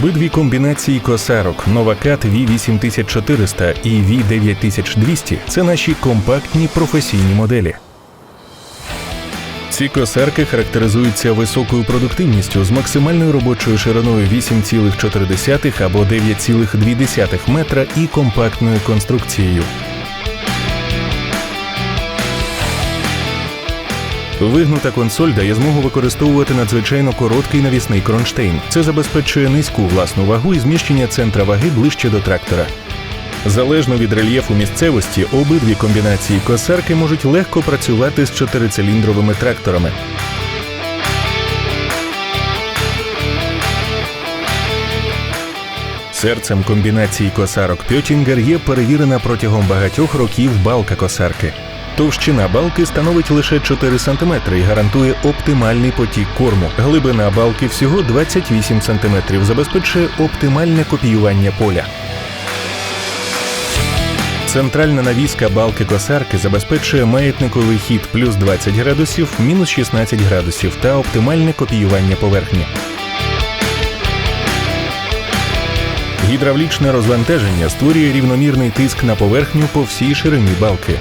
Обидві комбінації косарок Новакат V8400 і V9200 – це наші компактні професійні моделі. Ці косарки характеризуються високою продуктивністю з максимальною робочою шириною 8,4 або 9,2 метра і компактною конструкцією. Вигнута консоль дає змогу використовувати надзвичайно короткий навісний кронштейн. Це забезпечує низьку власну вагу і зміщення центра ваги ближче до трактора. Залежно від рельєфу місцевості, обидві комбінації косарки можуть легко працювати з чотирициліндровими тракторами. Серцем комбінації косарок Пьотінгер є перевірена протягом багатьох років балка косарки. Товщина балки становить лише 4 см і гарантує оптимальний потік корму. Глибина балки всього 28 см, забезпечує оптимальне копіювання поля. Центральна навіска балки косарки забезпечує маятниковий хід плюс 20 градусів, мінус 16 градусів та оптимальне копіювання поверхні. Гідравлічне розвантаження створює рівномірний тиск на поверхню по всій ширині балки.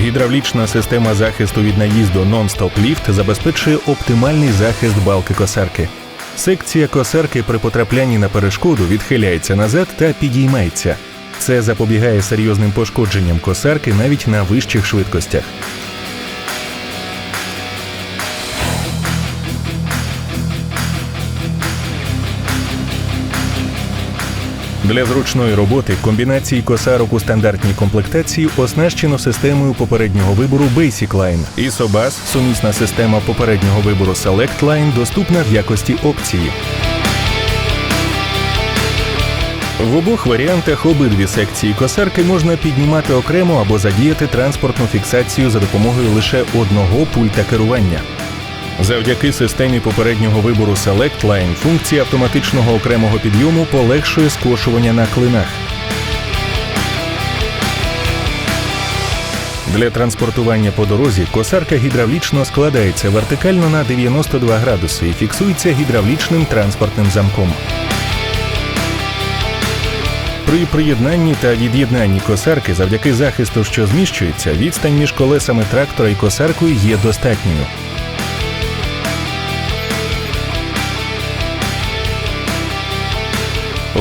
Гідравлічна система захисту від наїзду Non-Stop Lift забезпечує оптимальний захист балки косарки. Секція косарки при потраплянні на перешкоду відхиляється назад та підіймається. Це запобігає серйозним пошкодженням косарки навіть на вищих швидкостях. Для зручної роботи комбінації косарок у стандартній комплектації оснащено системою попереднього вибору Basic Line. І Sobas – сумісна система попереднього вибору Select Line доступна в якості опції. В обох варіантах обидві секції косарки можна піднімати окремо або задіяти транспортну фіксацію за допомогою лише одного пульта керування. Завдяки системі попереднього вибору Select Line функція автоматичного окремого підйому полегшує скошування на клинах. Для транспортування по дорозі косарка гідравлічно складається вертикально на 92 градуси і фіксується гідравлічним транспортним замком. При приєднанні та від'єднанні косарки завдяки захисту, що зміщується, відстань між колесами трактора і косаркою є достатньою.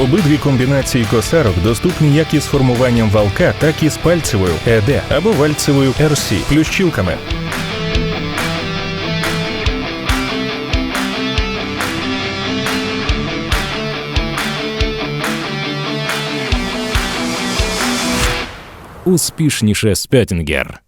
Обидві комбінації косарок доступні як із формуванням валка, так і з пальцевою ЕД або вальцевою RC плющілками. Успішніше Спеттінгер.